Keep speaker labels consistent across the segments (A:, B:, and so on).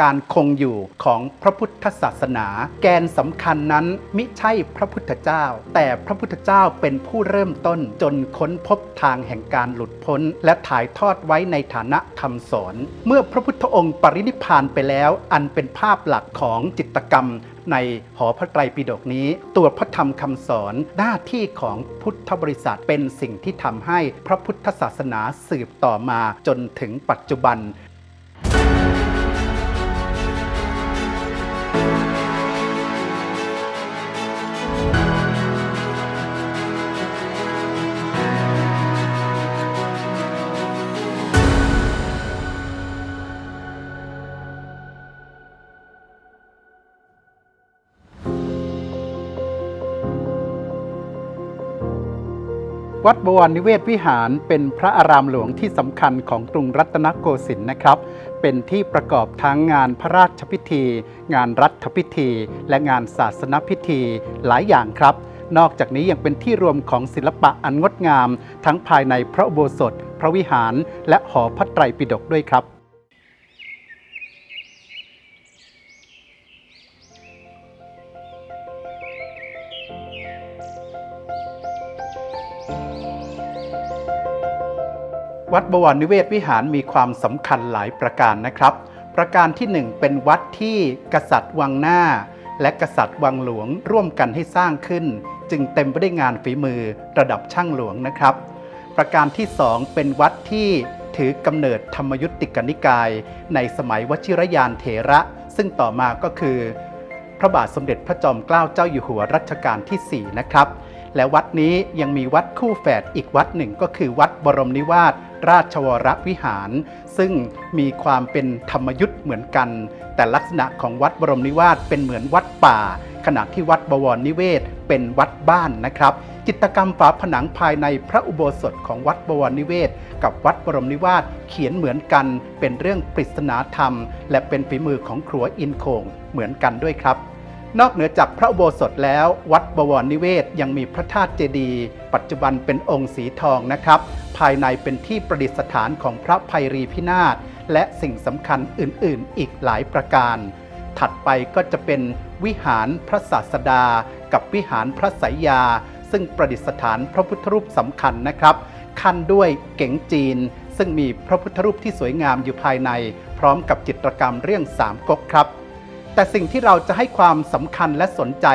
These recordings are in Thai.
A: การคงอยู่ของพระพุทธศาสนา แกนสำคัญนั้นมิใช่พระพุทธเจ้า แต่พระพุทธเจ้าเป็นผู้เริ่มต้นจนค้นพบทางแห่งการหลุดพ้น และถ่ายทอดไว้ในฐานะคำสอน เมื่อพระพุทธองค์ปรินิพพานไปแล้ว อันเป็นภาพหลักของจิตกรรมในหอพระไตรปิฎกนี้ ตัวพระธรรมคำสอนหน้าที่ของพุทธบริษัทเป็นสิ่งที่ทำให้พระพุทธศาสนาสืบต่อมาจนถึงปัจจุบัน วัดบวรนิเวศวิหารเป็นพระอารามหลวงที่สำคัญของกรุงรัตนโกสินทร์นะครับ เป็นที่ประกอบทั้งงานพระราชพิธี งานรัฐพิธี และงานศาสนพิธีหลายอย่างครับ นอกจากนี้ยังเป็นที่รวมของศิลปะอันงดงาม ทั้งภายในพระอุโบสถ พระวิหาร และหอพระไตรปิฎกด้วยครับ วัดบวรนิเวศวิหารมีความสำคัญหลายประการนะครับ ประการที่หนึ่งเป็นวัดที่กษัตริย์วังหน้า และกษัตริย์วังหลวงร่วมกันให้สร้างขึ้น จึงเต็มไปด้วยงานฝีมือระดับช่างหลวงนะครับ ประการที่สองเป็นวัดที่ถือกำเนิดธรรมยุติกนิกาย ในสมัยวชิรยานเถระ ซึ่งต่อมาก็คือ พระบาทสมเด็จพระจอมเกล้าเจ้าอยู่หัวรัชกาลที่ 4 นะครับ และวัดนี้ยังมีวัดคู่แฝดอีกวัดหนึ่งก็คือวัดบรมนิวาสราชวรวิหาร ซึ่งมีความเป็นธรรมยุทธ์เหมือนกัน แต่ลักษณะของวัดบรมนิวาสเป็นเหมือนวัดป่า ขณะที่วัดบวรนิเวศเป็นวัดบ้านนะครับ จิตกรรมฝาผนังภายในพระอุโบสถของวัดบวรนิเวศ กับวัดบรมนิวาสเขียนเหมือนกัน เป็นเรื่องปริศนาธรรม และเป็นฝีมือของครัวอินโคงเหมือนกันด้วยครับ นอกเหนือจากพระอุโบสถแล้ว วัดบวรนิเวศยังมีพระธาตุเจดีย์ปัจจุบันเป็นองค์สีทองนะครับ ภายในเป็นที่ประดิษฐานของพระภัยรีพินาศและสิ่งสำคัญอื่นๆ อีกหลายประการ ถัดไปก็จะเป็นวิหารพระศาสดา กับวิหารพระสายยา ซึ่งประดิษฐานพระพุทธรูปสำคัญนะครับขั้นด้วยเก๋งจีน ซึ่งมีพระพุทธรูปที่สวยงามอยู่ภายใน พร้อมกับจิตรกรรมเรื่องสามก๊กครับ แต่สิ่งที่เราจะให้ความสำคัญและสนใจ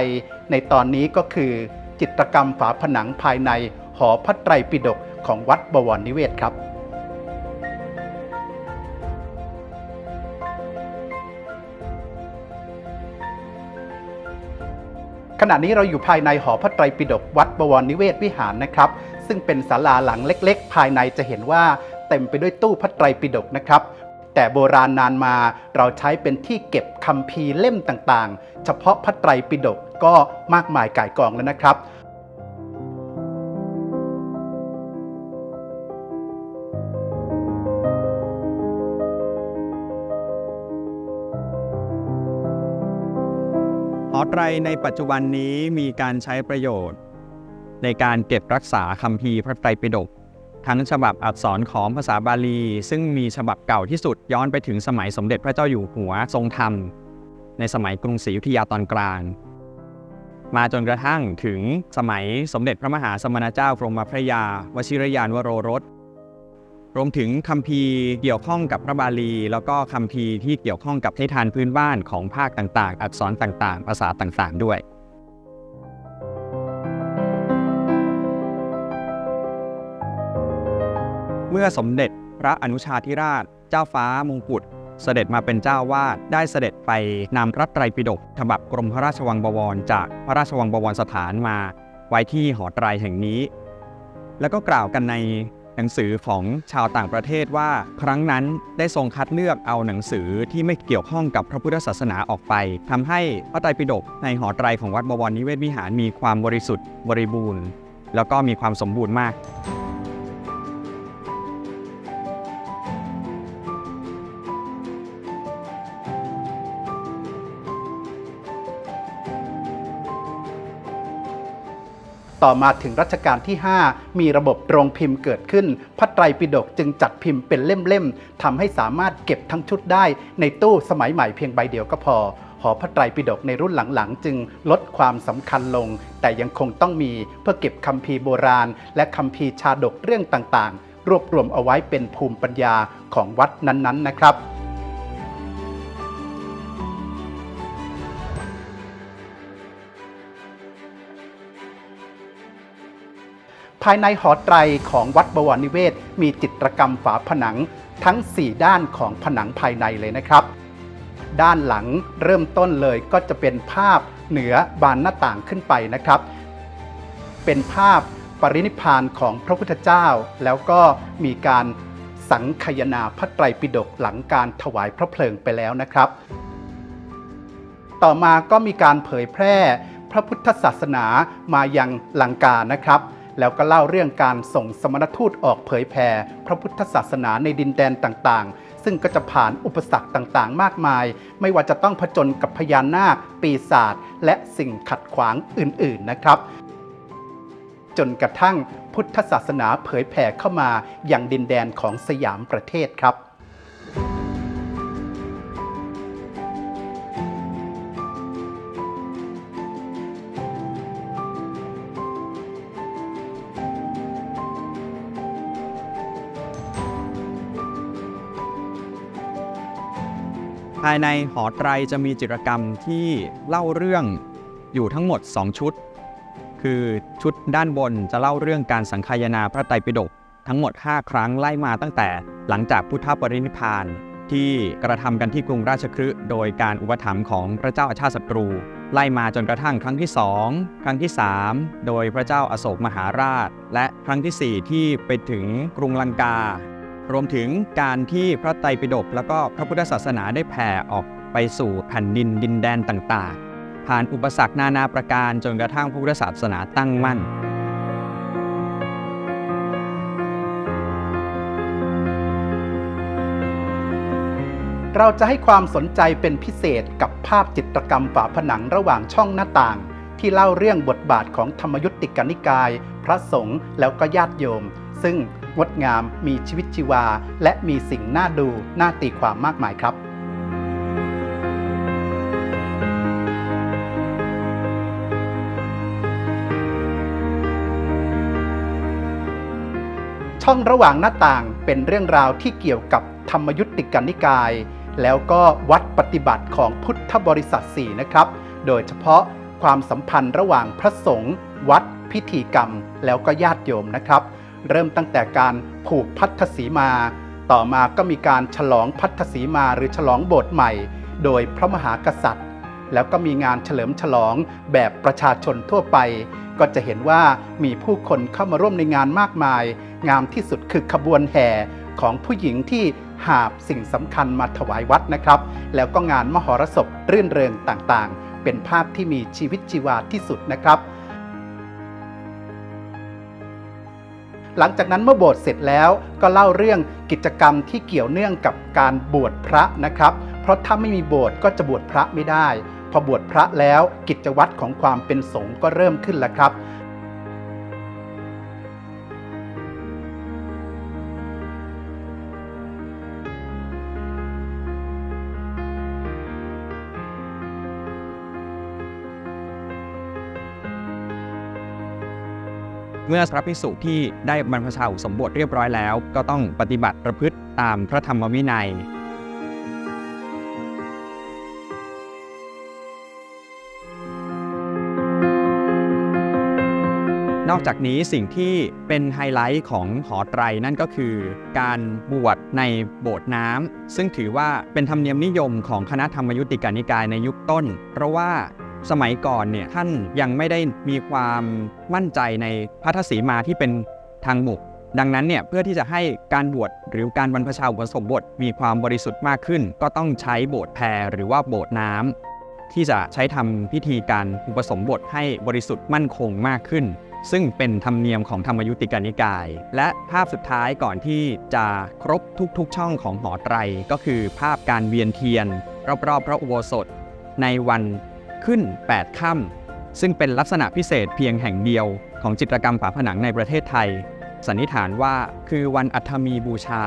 A: ในตอนนี้ก็คือ จิตรกรรมฝาผนังภายในหอพระไตรปิฎกของวัดบวรนิเวศครับขณะนี้เราอยู่ภายในหอพระไตรปิฎกวัดบวรนิเวศวิหารนะครับ ซึ่งเป็นศาลาหลังเล็ก ๆ ภายในจะเห็นว่าเต็มไปด้วยตู้พระไตรปิฎกนะครับ แต่โบราณนานมาเราใช้เป็นที่เก็บคัมภีร์เล่มต่างๆ เฉพาะพระไตรปิฎกก็มากมายก่ายกองแล้วนะครับ
B: หอไตรในปัจจุบันนี้มีการใช้ประโยชน์ ในการเก็บรักษาคัมภีร์พระไตรปิฎก ทั้งฉบับอักษรของภาษาบาลี ซึ่งมีฉบับเก่าที่สุดย้อนไปถึงสมัยสมเด็จพระเจ้าอยู่หัวทรงธรรม ในสมัยกรุงศรีอยุธยาตอนกลาง มาจนกระทั่งถึงสมัยสมเด็จพระมหาสมณเจ้ากรมพระยา วชิรยานวโรรสรวมถึงคัมภีร์เกี่ยวข้องกับพระบาลี แล้วก็คัมภีร์ที่เกี่ยวข้องกับนิทานพื้นบ้านของภาคต่างๆ อักษรต่างๆ ภาษาต่างๆ ด้วย เมื่อสมเด็จพระอนุชาธิราช เจ้าฟ้ามงกุฎเสด็จมาเป็นเจ้าวาดได้เสด็จไปนำพระไตรปิฎกฉบับกรมพระราชวังบวร จากพระราชวังบวรสถานมาไว้ที่หอไตรแห่งนี้ แล้วก็กล่าวกันในหนังสือของชาวต่างประเทศว่าครั้งนั้นได้ทรงคัดเลือกเอาหนังสือที่ไม่เกี่ยวข้องกับพระพุทธศาสนาออกไปทำให้พระไตรปิฎกในหอไตรของวัดบวรนิเวศวิหารมีความบริสุทธิ์บริบูรณ์ แล้วก็มีความสมบูรณ์มาก
A: ต่อมาถึงรัชกาลที่ 5 มีระบบโรงพิมพ์เกิดขึ้น พระไตรปิฎกจึงจัดพิมพ์เป็นเล่มๆทำให้สามารถเก็บทั้งชุดได้ ในตู้สมัยใหม่เพียงใบเดียวก็พอหอพระไตรปิฎกในรุ่นหลังๆ จึงลดความสำคัญลง แต่ยังคงต้องมีเพื่อเก็บคัมภีร์โบราณ และคัมภีร์ชาดกเรื่องต่างๆ รวบรวมเอาไว้เป็นภูมิปัญญาของวัดนั้นๆนะครับ ภายในหอไตรของวัดบวรนิเวศ มีจิตรกรรมฝาผนังทั้ง 4 ด้านของผนังภายในเลยนะครับ ด้านหลังเริ่มต้นเลยก็จะเป็นภาพเหนือบานหน้าต่างขึ้นไปนะครับ เป็นภาพปรินิพพานของพระพุทธเจ้า แล้วก็มีการสังคายนาพระไตรปิฎกหลังการถวายพระเพลิงไปแล้วนะครับ ต่อมาก็มีการเผยแพร่พระพุทธศาสนามายังลังกานะครับ แล้วก็เล่าเรื่องการส่งสมณทูตออกเผยแผ่พระพุทธศาสนาในดินแดนต่างๆ ซึ่งก็จะผ่านอุปสรรคต่างๆ มากมาย ไม่ว่าจะต้องผจญกับพญานาค ปีศาจและสิ่งขัดขวางอื่นๆนะครับ จนกระทั่งพุทธศาสนาเผยแผ่เข้ามาอย่างดินแดนของสยามประเทศครับ
B: ภายในหอไตรจะมีจิตรกรรมที่เล่าเรื่องอยู่ทั้งหมด 2 ชุด คือชุดด้านบนจะเล่าเรื่องการสังคายนาพระไตรปิฎกทั้งหมด 5 ครั้งไล่มาตั้งแต่หลังจากพุทธปรินิพานที่กระทำกันที่กรุงราชคฤห์โดยการอุปถัมภ์ของพระเจ้าอาชาติศัตรู ไล่มาจนกระทั่งครั้งที่ 2 ครั้งที่ 3 โดยพระเจ้าอาโศกมหาราช และครั้งทีสี่4 ที่ไปถึงกรุงลังกา รวมถึงการที่พระไตรปิฎกแล้วก็พระพุทธศาสนาได้แผ่ออกไปสู่แผ่นดินดินแดนต่างๆ ผ่านอุปสรรคนานาประการจนกระทั่งพระพุทธศาสนาตั้งมั่น
A: เราจะให้ความสนใจเป็นพิเศษกับภาพจิตรกรรมฝาผนังระหว่างช่องหน้าต่าง ที่เล่าเรื่องบทบาทของธรรมยุติกนิกาย พระสงฆ์แล้วก็ญาติโยม ซึ่ง งดงาม มีชีวิตชีวา และมีสิ่งน่าดู น่าตีความมากมายครับช่องระหว่างหน้าต่างเป็นเรื่องราวที่เกี่ยวกับธรรมยุติกานิกาย แล้วก็วัดปฏิบัติของพุทธบริษัท 4 นะครับ โดยเฉพาะความสัมพันธ์ระหว่างพระสงฆ์วัดพิธีกรรม แล้วก็ญาติโยมนะครับ เริ่มตั้งแต่การผูกพัทธสีมา ต่อมาก็มีการฉลองพัทธสีมาหรือฉลองโบสถ์ใหม่ โดยพระมหากษัตริย์ แล้วก็มีงานเฉลิมฉลองแบบประชาชนทั่วไป ก็จะเห็นว่ามีผู้คนเข้ามาร่วมในงานมากมาย งามที่สุดคือขบวนแห่ของผู้หญิงที่หาบสิ่งสำคัญมาถวายวัดนะครับ แล้วก็งานมหรสพรื่นเริงต่างๆ เป็นภาพที่มีชีวิตชีวาที่สุดนะครับ หลังจากนั้นเมื่อบวชเสร็จแล้วก็เล่าเรื่องกิจกรรมที่เกี่ยวเนื่องกับการบวชพระนะครับ เพราะถ้าไม่มีโบสถ์ก็จะบวชพระไม่ได้ พอบวชพระแล้วกิจวัตรของความเป็นสงฆ์ก็เริ่มขึ้นแล้วครับ
B: เมื่อพระภิกษุที่ได้บรรพชาอุสมบทเรียบร้อยแล้ว ก็ต้องปฏิบัติประพฤติตามพระธรรมวินัย นอกจากนี้สิ่งที่เป็นไฮไลท์ของหอไตรนั่นก็คือ การบวชในโบสถ์น้ำซึ่งถือว่าเป็นธรรมเนียมนิยมของคณะธรรมยุติกานิกายในยุคต้น เพราะว่า สมัยก่อนเนี่ยท่านยังไม่ได้มีความมั่นใจในพระทศีมาที่เป็นทางหมุกดังนั้นเนี่ยเพื่อที่จะให้การบวชหรือการบรรพชาอุปสมบทมีความบริสุทธิ์มากขึ้น ก็ต้องใช้โบสถ์แพรหรือว่าโบสถ์น้ำที่จะใช้ทำพิธีการอุปสมบทให้บริสุทธิ์มั่นคงมากขึ้น ซึ่งเป็นธรรมเนียมของธรรมยุติกานิกาย และภาพสุดท้ายก่อนที่จะครบทุกๆช่องของหอไตร ก็คือภาพการเวียนเทียน รอบๆพระอุโบสถ ในวัน ขึ้น 8 ค่ซึ่งเป็นลักษณะพิเศษเพียงแห่งเดียวของจิตรกรรมฝาผนังในประเทศไทย สันนิษฐานว่าคือวันอัฐมีบูชา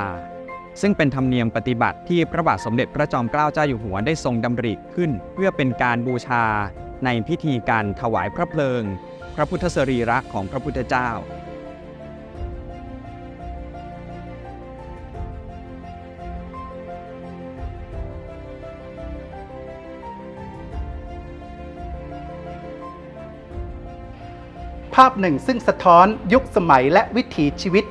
B: ซึ่งเป็นธรรมเนียมปฏิบัติที่พระบาทสมเด็จพระจอมเกล้าเจ้าอยู่หัวได้ทรงดำริขึ้น เพื่อเป็นการบูชา ในพิธีการถวายพระเพลิง พระพุทธสรีระของพระพุทธเจ้า
A: ภาพหนึ่งซึ่งสะท้อนยุคสมัยและวิถีชีวิต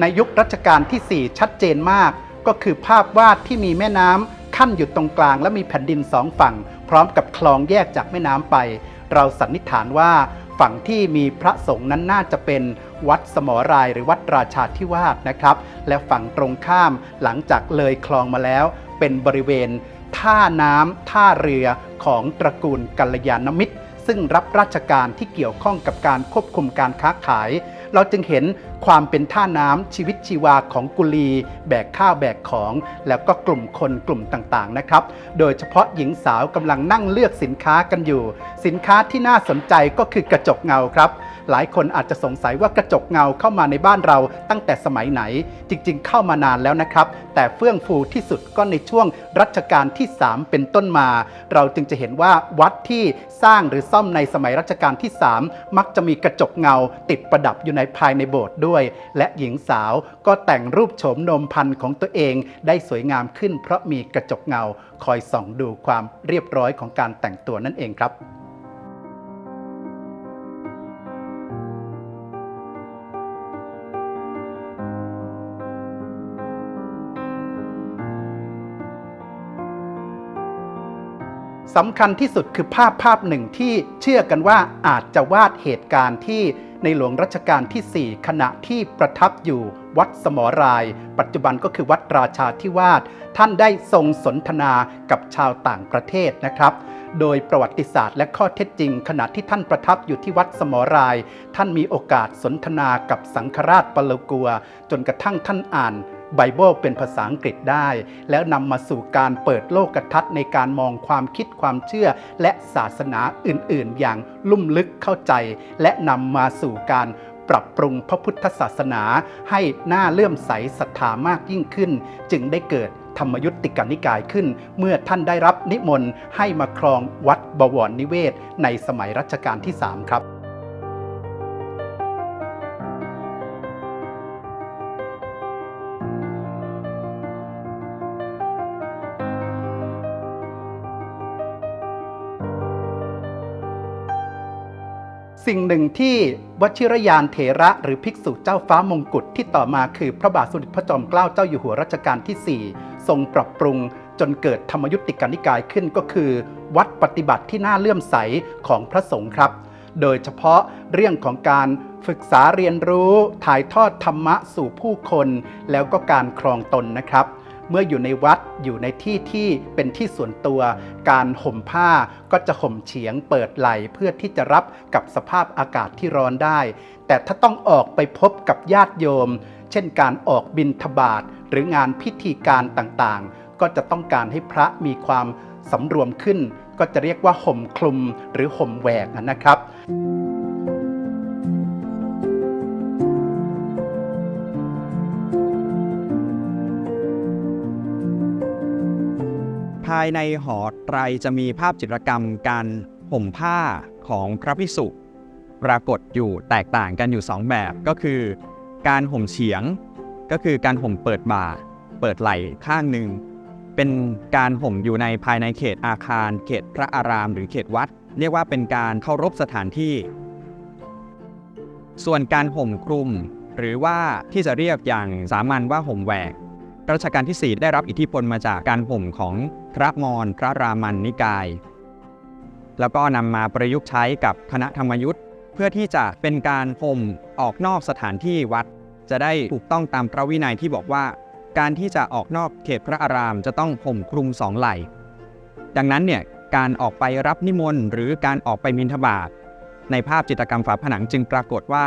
A: ในยุครัชกาลที่ 4 ชัดเจนมาก ก็คือภาพวาดที่มีแม่น้ำขั้นอยู่ตรงกลางและมีแผ่นดินสองฝั่ง พร้อมกับคลองแยกจากแม่น้ำไป เราสันนิษฐานว่าฝั่งที่มีพระสงฆ์นั้นน่าจะเป็นวัดสมรายหรือวัดราชาธิวาสนะครับ และฝั่งตรงข้ามหลังจากเลยคลองมาแล้ว เป็นบริเวณท่าน้ำท่าเรือของตระกูลกัลยาณมิตร ซึ่งรับราชการที่เกี่ยวข้องกับการควบคุมการค้าขาย เราจึงเห็นความเป็นท่าน้ำชีวิตชีวาของกุลี แบกข้าวแบกของ แล้วก็กลุ่มคนกลุ่มต่างๆนะครับ โดยเฉพาะหญิงสาวกำลังนั่งเลือกสินค้ากันอยู่ สินค้าที่น่าสนใจก็คือกระจกเงาครับ หลายคนอาจจะสงสัยว่ากระจกเงาเข้ามาในบ้านเราตั้งแต่สมัยไหน จริงๆ เข้ามานานแล้วนะครับ แต่เฟื่องฟูที่สุดก็ในช่วงรัชกาลที่ 3 เป็นต้นมา เราจึงจะเห็นว่าวัดที่สร้างหรือซ่อมในสมัยรัชกาลที่ 3 มักจะมีกระจกเงาติดประดับอยู่ในภายในโบสถ์ด้วย และหญิงสาวก็แต่งรูปโฉมนมพันธ์ของตัวเองได้สวยงามขึ้น เพราะมีกระจกเงาคอยส่องดูความเรียบร้อยของการแต่งตัวนั่นเองครับ สำคัญที่สุดคือภาพภาพหนึ่งที่เชื่อกันว่าอาจจะวาดเหตุการณ์ที่ในหลวงรัชกาลที่ 4 ขณะที่ประทับอยู่วัดสมราย ปัจจุบันก็คือวัดราชาธิวาสท่านได้ทรงสนทนากับชาวต่างประเทศนะครับ โดยประวัติศาสตร์และข้อเท็จจริง ขณะที่ท่านประทับอยู่ที่วัดสมราย ท่านมีโอกาสสนทนากับสังฆราชปลกัว จนกระทั่งท่านอ่าน ไบเบิลเป็นภาษาอังกฤษได้ แล้วนำมาสู่การเปิดโลกทัศน์ในการมองความคิดความเชื่อ และศาสนาอื่น ๆ อย่างลุ่มลึกเข้าใจ และนำมาสู่การปรับปรุงพระพุทธศาสนาให้น่าเลื่อมใสศรัทธามากยิ่งขึ้น จึงได้เกิดธรรมยุติกานิกายขึ้น เมื่อท่านได้รับนิมนต์ให้มาครองวัดบวรนิเวศ ในสมัยรัชกาลที่ 3 ครับ สิ่งหนึ่งที่วชิรยานเถระหรือภิกษุเจ้าฟ้ามงกุฎที่ต่อมาคือพระบาทสมเด็จพระจอมเกล้าเจ้าอยู่หัวรัชกาลที่ 4 ทรงปรับปรุงจนเกิดธรรมยุติกานิกายขึ้นก็คือ วัดปฏิบัติที่น่าเลื่อมใสของพระสงฆ์ครับ โดยเฉพาะเรื่องของการศึกษาเรียนรู้ถ่ายทอดธรรมะสู่ผู้คน แล้วก็การครองตนนะครับ เมื่ออยู่ในวัดอยู่ในที่ที่เป็นที่ส่วนตัว การห่มผ้าก็จะห่มเฉียงเปิดไหลเพื่อที่จะรับกับสภาพอากาศที่ร้อนได้ แต่ถ้าต้องออกไปพบกับญาติโยม เช่นการออกบิณฑบาตหรืองานพิธีการต่างๆ ก็จะต้องการให้พระมีความสำรวมขึ้น ก็จะเรียกว่าห่มคลุมหรือห่มแหวกนะครับ
B: ภายในหอไตรจะมีภาพจิตรกรรมการห่มผ้าของพระภิกษุปรากฏอยู่แตกต่างกันอยู่สองแบบก็คือ การห่มเฉียง ก็คือการห่มเปิดบ่า เปิดไหล่ข้างหนึ่งเป็นการห่มอยู่ในภายในเขตอาคาร เขตพระอาราม หรือเขตวัด เรียกว่าเป็นการเคารพสถานที่ ส่วนการห่มคลุม หรือว่าที่จะเรียกอย่างสามัญว่าห่มแหวก รัชกาลที่ 4 ได้รับอิทธิพลมาจากการห่มของพระมอญพระรามันนิกาย แล้วก็นำมาประยุกต์ใช้กับคณะธรรมยุทธ์เพื่อที่จะเป็นการห่มออกนอกสถานที่วัด จะได้ถูกต้องตามพระวินัยที่บอกว่า การที่จะออกนอกเขตพระอารามจะต้องห่มคลุมสองไหล่ ดังนั้นเนี่ยการออกไปรับนิมนต์หรือการออกไปมินทบาทในภาพจิตรกรรมฝาผนังจึงปรากฏว่า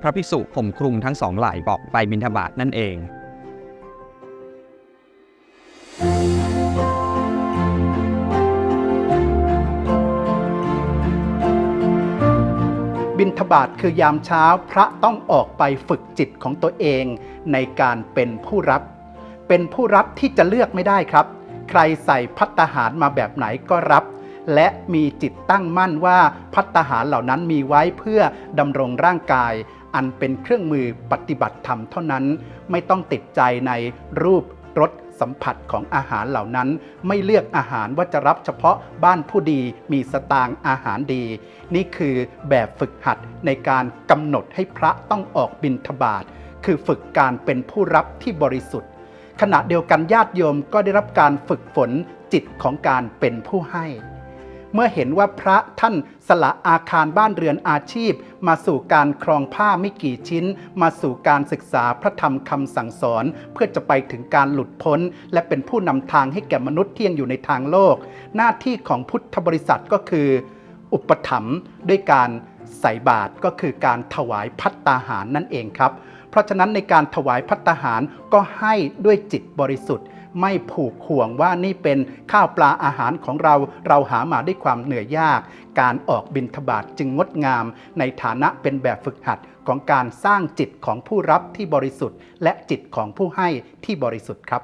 B: พระภิกษุห่มคลุมทั้งสองไหล่ออกไปมินทบาทนั่นเอง วิน
A: ทบาทคือยามเช้าพระต้องออกไปฝึกจิตของตัวเองในการเป็นผู้รับ เป็นผู้รับที่จะเลือกไม่ได้ครับ ใครใส่พัตตาหารมาแบบไหนก็รับ และมีจิตตั้งมั่นว่าพัตตาหารเหล่านั้นมีไว้เพื่อดำรงร่างกาย อันเป็นเครื่องมือปฏิบัติธรรมเท่านั้น ไม่ต้องติดใจในรูปรส สัมผัสของอาหารเหล่านั้น ไม่เลือกอาหารว่าจะรับเฉพาะบ้านผู้ดีมีสตางค์อาหารดี นี่คือแบบฝึกหัดในการกำหนดให้พระต้องออกบิณฑบาตคือฝึกการเป็นผู้รับที่บริสุทธิ์ ขณะเดียวกันญาติโยมก็ได้รับการฝึกฝนจิตของการเป็นผู้ให้ เมื่อเห็นว่าพระท่านสละอาคารบ้านเรือนอาชีพ มาสู่การครองผ้าไม่กี่ชิ้น มาสู่การศึกษาพระธรรมคำสั่งสอน เพื่อจะไปถึงการหลุดพ้น และเป็นผู้นำทางให้แก่มนุษย์ที่ยังอยู่ในทางโลก หน้าที่ของพุทธบริษัทก็คือ อุปถัมภ์ด้วยการใส่บาตรก็คือการถวายพัตตาหารนั่นเองครับ เพราะฉะนั้นในการถวายพัตตาหารก็ให้ด้วยจิตบริสุทธิ์ ไม่ผูกห่วงว่านี่เป็นข้าวปลาอาหารของเรา เราหามาด้วยความเหนื่อยยาก การออกบิณฑบาตจึงงดงาม ในฐานะเป็นแบบฝึกหัดของการสร้างจิตของผู้รับที่บริสุทธิ์ และจิตของผู้ให้ที่บริสุทธิ์ครับ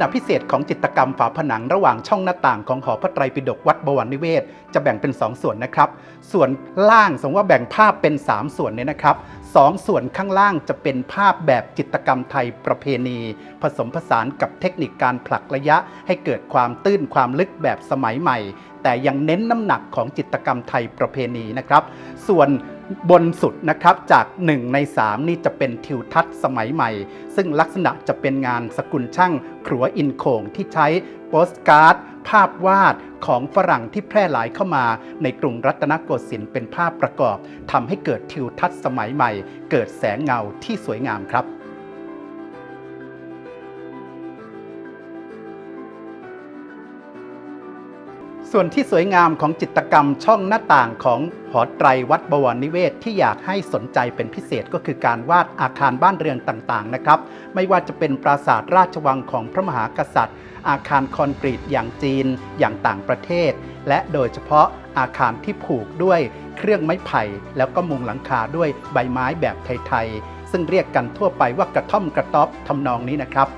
A: ณะพิเศษของจิตกรรมฝาผนังระหว่างช่องหน้าต่างของหอพระไตรปิฎกวัดบวรนิเวศ จะแบ่งเป็น 2 ส่วนนะครับ ส่วนล่างสมมติว่าแบ่งภาพเป็น 3 ส่วนเนี่ยนะครับสองส่วนข้างล่างจะเป็นภาพแบบจิตกรรมไทยประเพณี ผสมผสานกับเทคนิคการผลักระยะให้เกิดความตื้นความลึกแบบสมัยใหม่ แต่ยังเน้นน้ำหนักของจิตกรรมไทยประเพณีนะครับ ส่วน บนสุดนะครับจาก 1 ใน 3 นี่จะเป็นทิวทัศน์สมัยใหม่ ซึ่งลักษณะจะเป็นงานสกุลช่างครัวอินโขงที่ใช้โปสการ์ด ภาพวาดของฝรั่งที่แพร่หลายเข้ามา ในกรุงรัตนโกสินทร์เป็นภาพประกอบทำให้เกิดทิวทัศน์สมัยใหม่ เกิดแสงเงาที่สวยงามครับ ส่วนที่สวยงามของจิตรกรรมช่องหน้าต่างของหอไตรวัดบวรนิเวศที่อยากให้สนใจเป็นพิเศษก็คือการวาดอาคารบ้านเรือนต่างๆนะครับ ไม่ว่าจะเป็นปราสาทราชวังของพระมหากษัตริย์ อาคารคอนกรีตอย่างจีนอย่างต่างประเทศ และโดยเฉพาะอาคารที่ผูกด้วยเครื่องไม้ไผ่ แล้วก็มุงหลังคาด้วยใบไม้แบบไทยๆซึ่งเรียกกันทั่วไปว่ากระท่อมกระต๊อบทำนองนี้นะครับ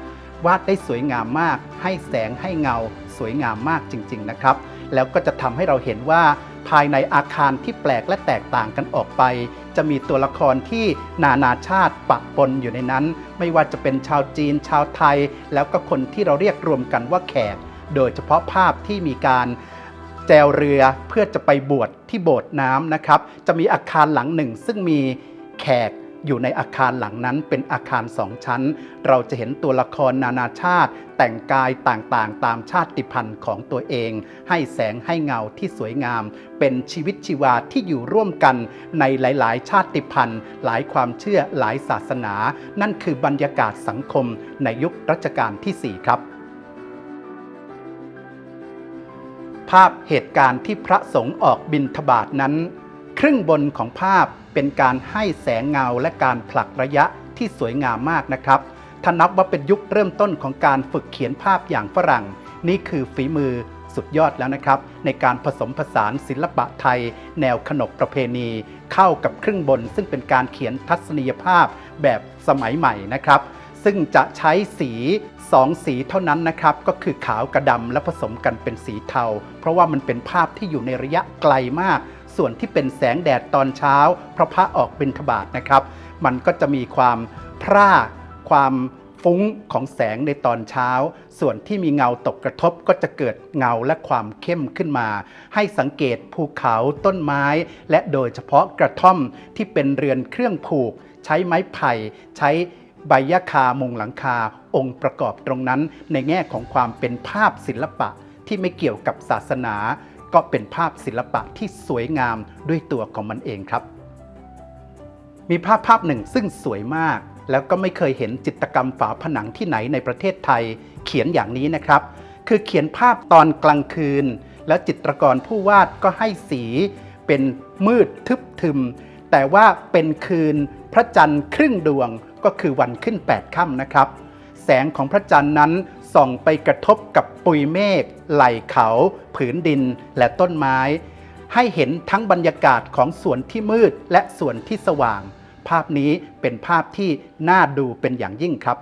A: วาดได้สวยงามมาก ให้แสงให้เงา สวยงามมากจริง ๆ นะครับ แล้วก็จะทำให้เราเห็นว่า ภายในอาคารที่แปลกและแตกต่างกันออกไป จะมีตัวละครที่นานาชาติปะปนอยู่ในนั้น ไม่ว่าจะเป็นชาวจีน ชาวไทย แล้วก็คนที่เราเรียกรวมกันว่าแขก โดยเฉพาะภาพที่มีการแจวเรือเพื่อจะไปบวชที่โบสถ์น้ำนะครับ จะมีอาคารหลังหนึ่ง ซึ่งมีแขก อยู่ในอาคารหลังนั้นเป็นอาคารสองชั้น เราจะเห็นตัวละครนานาชาติ แต่งกายต่างๆ ตามชาติพันธุ์ของตัวเอง ให้แสงให้เงาที่สวยงาม เป็นชีวิตชีวาที่อยู่ร่วมกันในหลาย ๆ ชาติพันธุ์ หลายความเชื่อหลายศาสนา นั่นคือบรรยากาศสังคมในยุครัชกาลที่ 4 ครับภาพเหตุการณ์ที่พระสงฆ์ออกบิณฑบาตนั้น ครึ่งบนของภาพ เป็นการให้แสงเงาและการผลักระยะที่สวยงามมากนะครับถ้านับว่าเป็นยุคเริ่มต้นของการฝึกเขียนภาพอย่างฝรั่ง นี่คือฝีมือสุดยอดแล้วนะครับ ในการผสมผสานศิลปะไทย แนวขนบประเพณี เข้ากับครึ่งบน ซึ่งเป็นการเขียนทัศนียภาพแบบสมัยใหม่นะครับ ซึ่งจะใช้สี2สีเท่านั้นนะครับ ก็คือขาวกับดำและผสมกันเป็นสีเทา เพราะว่ามันเป็นภาพที่อยู่ในระยะไกลมาก ส่วนที่เป็นแสงแดดตอนเช้าพระพระออกบิณฑบาตนะครับ มันก็จะมีความพร่าความฟุ้งของแสงในตอนเช้า ส่วนที่มีเงาตกกระทบก็จะเกิดเงาและความเข้มขึ้นมา ให้สังเกตภูเขาต้นไม้ และโดยเฉพาะกระท่อมที่เป็นเรือนเครื่องผูก ใช้ไม้ไผ่ ใช้ใบยะคามุงหลังคา องค์ประกอบตรงนั้น ในแง่ของความเป็นภาพศิลปะที่ไม่เกี่ยวกับศาสนา ก็เป็นภาพศิลปะที่สวยงามด้วยตัวของมันเองครับ มีภาพภาพหนึ่งซึ่งสวยมาก แล้วก็ไม่เคยเห็นจิตรกรรมฝาผนังที่ไหนในประเทศไทย เขียนอย่างนี้นะครับ คือเขียนภาพตอนกลางคืน แล้วจิตรกรผู้วาดก็ให้สีเป็นมืดทึบทึม แต่ว่าเป็นคืนพระจันทร์ครึ่งดวงก็คือวันขึ้น8ค่ำนะครับ แสงของพระจันทร์นั้น ส่องไปกระทบกับปุยเมฆไหล่เขา ผืนดินและต้นไม้ ให้เห็นทั้งบรรยากาศของส่วนที่มืดและส่วนที่สว่าง ภาพนี้เป็นภาพที่น่าดูเป็นอย่างยิ่งครับ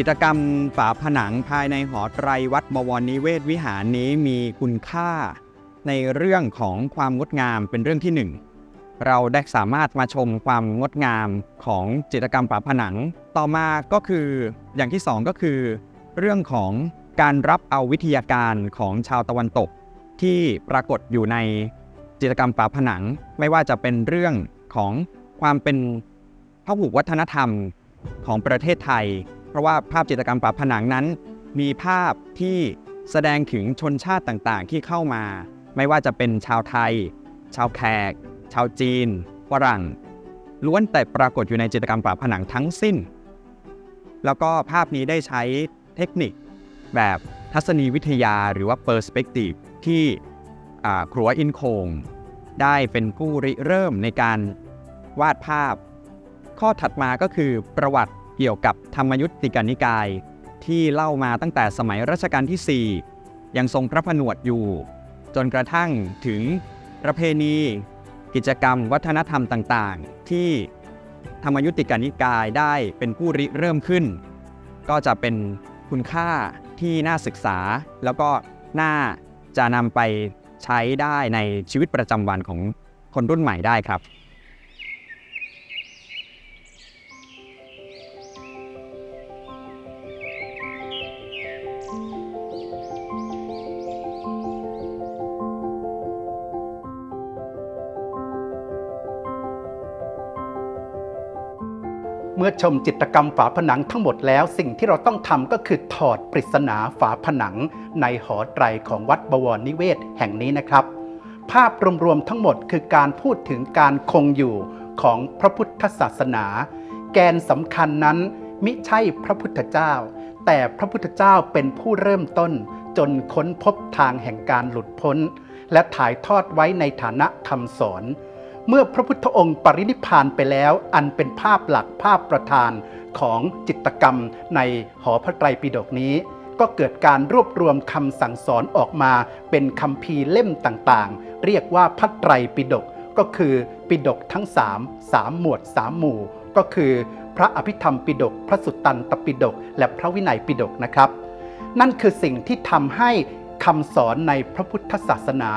B: จิตรกรรมฝาผนังภายในหอไตรวัดบวรนิเวศวิหารนี้มีคุณค่าในเรื่องของความงดงามเป็นเรื่องที่หนึ่งเราได้สามารถมาชมความงดงามของจิตรกรรมฝาผนัง ต่อมาก็คืออย่างที่สองก็คือ เรื่องของการรับเอาวิทยาการของชาวตะวันตก ที่ปรากฏอยู่ในจิตรกรรมฝาผนัง ไม่ว่าจะเป็นเรื่องของความเป็นพหุวัฒนธรรมของประเทศไทย เพราะว่าภาพจิตรกรรมฝาผนังนั้น มีภาพที่แสดงถึงชนชาติต่างๆ ที่เข้ามา ไม่ว่าจะเป็นชาวไทย ชาวแขก ชาวจีนฝรั่งล้วนแต่ปรากฏอยู่ในจิตรกรรมฝาผนังทั้งสิ้น แล้วก็ภาพนี้ได้ใช้เทคนิคแบบทัศนีวิทยาหรือว่า Perspective ที่ครัวอินโคง ได้เป็นผู้ริเริ่มในการวาดภาพ ข้อถัดมาก็คือประวัติ เกี่ยวกับธรรมยุติกานิกาย ที่เล่ามาตั้งแต่สมัยรัชกาลที่ 4 ยังทรงพระผนวดอยู่ จนกระทั่งถึงประเพณี กิจกรรมวัฒนธรรมต่างๆ ที่ธรรมยุติกานิกายได้เป็นผู้ริเริ่มขึ้น ก็จะเป็นคุณค่าที่น่าศึกษา แล้วก็น่าจะนำไปใช้ได้ในชีวิตประจำวันของคนรุ่นใหม่ได้ครับ
A: ชมจิตกรรมฝาผนังทั้งหมดแล้ว สิ่งที่เราต้องทำก็คือถอดปริศนาฝาผนัง ในหอไตรของวัดบวรนิเวศแห่งนี้นะครับ ภาพรวมๆทั้งหมดคือการพูดถึงการคงอยู่ของพระพุทธศาสนา แกนสำคัญนั้นมิใช่พระพุทธเจ้า แต่พระพุทธเจ้าเป็นผู้เริ่มต้น จนค้นพบทางแห่งการหลุดพ้น และถ่ายทอดไว้ในฐานะคำสอน เมื่อพระพุทธองค์ปรินิพานไปแล้ว อันเป็นภาพหลักภาพประธานของจิตกรรมในหอพระไตรปิฎกนี้ ก็เกิดการรวบรวมคำสั่งสอนออกมาเป็นคำพีเล่มต่างๆ เรียกว่าพระไตรปิฎกก็คือปิฎกทั้ง3 3หมวด3หมู่ ก็คือพระอภิธรรมปิฎกพระสุตตันตปิฎกและพระวินัยปิฎกนะครับ นั่นคือสิ่งที่ทำให้คำสอนในพระพุทธศาสนา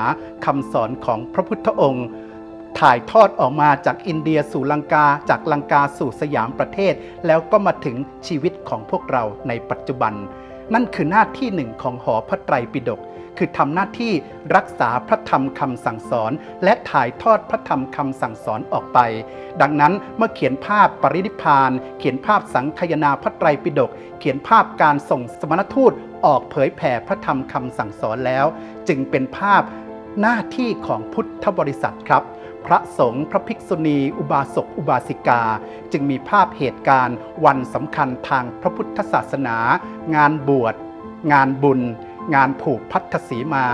A: คำสอนของพระพุทธองค์ ถ่ายทอดออกมาจากอินเดียสู่ลังกา จากลังกาสู่สยามประเทศ แล้วก็มาถึงชีวิตของพวกเราในปัจจุบัน นั่นคือหน้าที่หนึ่งของหอพระไตรปิฎกคือทำหน้าที่รักษาพระธรรมคำสั่งสอน และถ่ายทอดพระธรรมคำสั่งสอนออกไป ดังนั้นเมื่อเขียนภาพปรินิพพาน เขียนภาพสังคยนาพระไตรปิฎกเขียนภาพการส่งสมณทูตออกเผยแผ่พระธรรมคำสั่งสอนแล้ว จึงเป็นภาพหน้าที่ของพุทธบริษัทครับ พระสงฆ์พระภิกษุณี อุบาสกอุบาสิกา จึงมีภาพเหตุการณ์ วันสำคัญทางพระพุทธศาสนา งานบวช งานบุญ งานผูกพัทธสีมา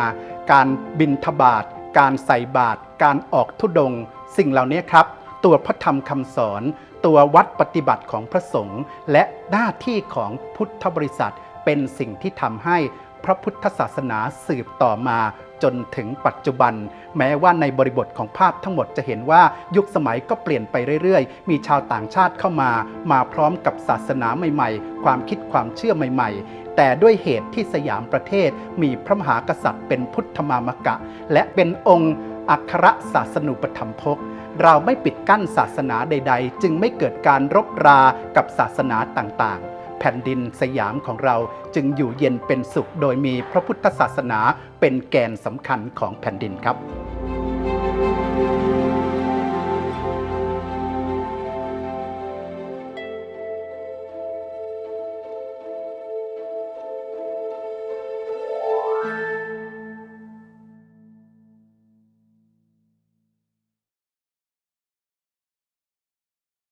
A: การบินทบาท การใส่บาตรการออกทุดง สิ่งเหล่านี้ครับ ตัวพระธรรมคำสอน ตัววัดปฏิบัติของพระสงฆ์และหน้าที่ของพุทธบริษัทเป็นสิ่งที่ทำให้พระพุทธศาสนาสืบต่อมา จนถึงปัจจุบัน แม้ว่าในบริบทของภาพทั้งหมดจะเห็นว่ายุคสมัยก็เปลี่ยนไปเรื่อยๆ มีชาวต่างชาติเข้ามา มาพร้อมกับศาสนาใหม่ๆ ความคิดความเชื่อใหม่ๆแต่ด้วยเหตุที่สยามประเทศมีพระมหากษัตริย์เป็นพุทธมามกะ และเป็นองค์อัครศาสนูปถัมภกเราไม่ปิดกั้นศาสนาใด ๆ จึงไม่เกิดการรบรากับศาสนาต่างๆ แผ่นดินสยามของเราจึงอยู่เย็นเป็นสุขโดยมีพระพุทธศาสนาเป็นแกนสำคัญของแผ่นดินครับ